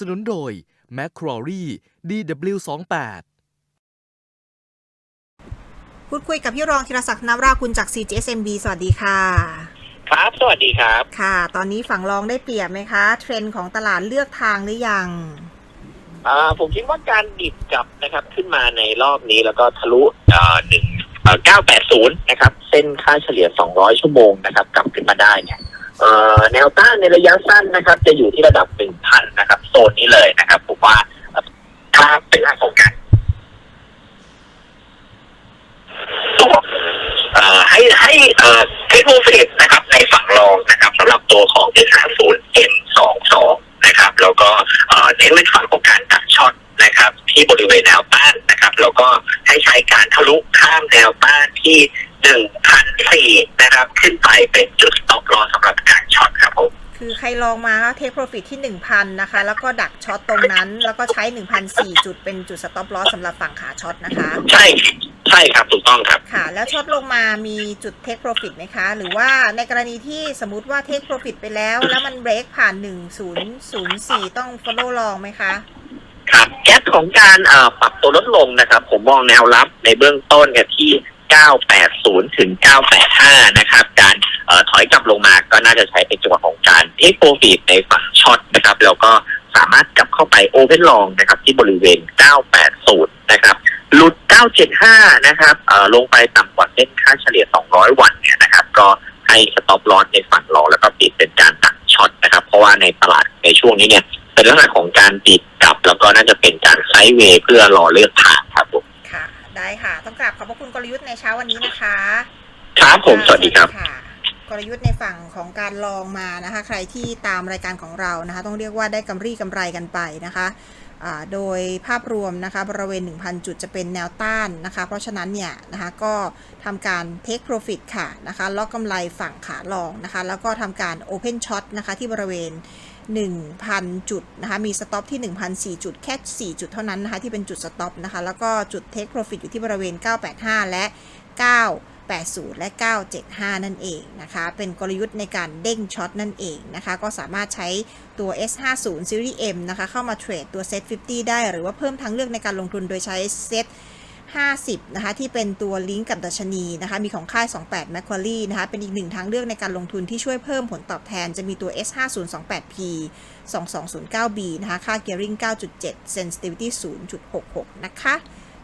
สนุนโดย m c q u a r i DW28 พูดคุยกับพี่รองธีรศักดิ์นวราคุณจาก CGSMB สวัสดีค่ะ ครับ สวัสดีครับ ค่ะ ตอนนี้ฝั่งรองได้เปรียบไหมคะ เทรนด์ของตลาดเลือกทางหรือยัง อ่าผมคิดว่าการดิบกลับนะครับ ขึ้นมาในรอบนี้แล้วก็ทะลุอ่าหนึ่งเก้าแปดศูนย์นะครับ เส้นค่าเฉลี่ยสองร้อยชั่วโมงนะครับ กลับขึ้นมาได้เนี่ยเอ่อ แนวต้านในระยะสั้นนะครับ จะอยู่ที่ระดับหนึ่งพันนะครับโซนนี้เลยนะครับผมว่าถ้าเป็นลักษณะของการตัวให้ให้เทคโนโลยีนะครับ ในฝั่งรองนะครับสำหรับตัวของ S50 M22 นะครับ แล้วก็เน้นในฝั่งของการตัดช็อตนะครับ ที่บริเวณแนวต้านนะครับ แล้วก็ให้ใช้การทะลุข้ามแนวต้านที่หนึ่งพันสี่นะครับ ขึ้นไปเป็นจุดำหรับการช็อตครับผมคือใครลองมาก็เทคโปรฟิตที่1,000นะคะ แล้วก็ดักช็อตตรงนั้น แล้วก็ใช้1,004จุดเป็นจุดสต็อปลอสสำหรับฝั่งขาช็อตนะคะ ใช่ใช่ครับถูกต้องครับค่ะ แล้วช็อตลงมามีจุดเทคโปรฟิตไหมคะ หรือว่าในกรณีที่สมมติว่าเทคโปรฟิตไปแล้ว แล้วมันเบรกผ่าน1004ต้อง follow ลองไหมคะครับแก๊สของการเอ่อปรับตัวลดลงนะครับ ผมมองแนวรับในเบื้องต้นกันที่ 980 ถึง 985 นะครับ การออถอยกลับลงมาก็น่าจะใช้เป็นจังหวะของการเทคโปรฟิตในฝั่งช็อตนะครับ แล้วก็สามารถกลับเข้าไปโอเพนลองนะครับ ที่บริเวณ 980 นะครับ หลุด 975 นะครับออลงไปต่ำกว่าเส้นค่าเฉลี่ย 200 วันเนี่ยนะครับ ก็ให้สต็อปลอสในฝั่งรอแล้วก็ปิดเป็นการตัดช็อตนะครับ เพราะว่าในตลาดในช่วงนี้เนี่ยเป็นลักษณะของการติดกลับ แล้วก็น่าจะเป็นการไซด์เวย์เพื่อรอเลือกทาง ลยุทธ์ในเช้าวันนี้นะคะครับผมสวัสดีครับค่ะกลยุทธ์ในฝั่งของการลองมานะคะ ใครที่ตามรายการของเรานะคะ ต้องเรียกว่าได้กำไรกำไรกันไปนะคะอ่าโดยภาพรวมนะคะบริเวณ 1,000 จุดจะเป็นแนวต้านนะคะ เพราะฉะนั้นเนี่ยนะคะก็ทำการ take profit ค่ะนะคะล็อกกำไรฝั่งขาลองนะคะ แล้วก็ทำการ open shot นะคะที่บริเวณ 1,000 จุดนะคะมีสต็อปที่ 1,004 จุดแค่ 4 จุดเท่านั้นนะคะที่เป็นจุดสต็อปนะคะแล้วก็จุด take profit อยู่ที่บริเวณ 985 และ 980 และ 975 นั่นเองนะคะ เป็นกลยุทธ์ในการเด้งช็อตนั่นเองนะคะ ก็สามารถใช้ตัว S50 Series M นะคะ เข้ามาเทรดตัว Set 50 ได้ หรือว่าเพิ่มทางเลือกในการลงทุนโดยใช้ Set 50 นะคะ ที่เป็นตัวลิงก์กับดัชนีนะคะ มีของค่าย 28 Macquarie นะคะ เป็นอีกหนึ่งทางเลือกในการลงทุนที่ช่วยเพิ่มผลตอบแทน จะมีตัว S5028P 2209B นะคะ ค่า gearing 9.7 sensitivity 0.66 นะคะ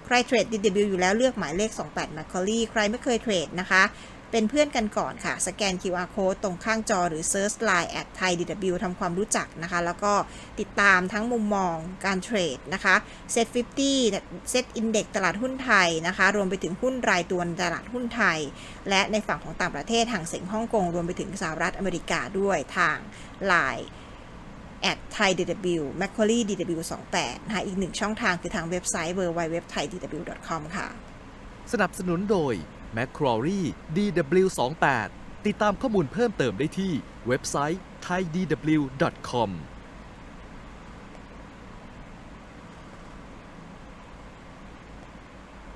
ใครเทรด DW อยู่แล้วเลือกหมายเลข 28 Macquarie ใครไม่เคยเทรดนะคะ เป็นเพื่อนกันก่อนค่ะ สแกน QR code ตรงข้างจอหรือ Search Line at Thai DW ทำความรู้จักนะคะ แล้วก็ติดตามทั้งมุมมองการเทรดนะคะ Set 50 Set Index ตลาดหุ้นไทยนะคะ รวมไปถึงหุ้นรายตัวในตลาดหุ้นไทย และในฝั่งของต่างประเทศห่างเสียงฮ่องกง รวมไปถึงสหรัฐอเมริกาด้วยทาง Line แอดไทย DW Macquarie DW 28นะคะอีกหนึ่งช่องทางคือทางเว็บไซต์ www.thaidw.com ค่ะ สนับสนุนโดย m c q u a r i DW28 ติดตามข้อมูลเพิ่มเติมได้ที่เว็บไซต์ thaidw.com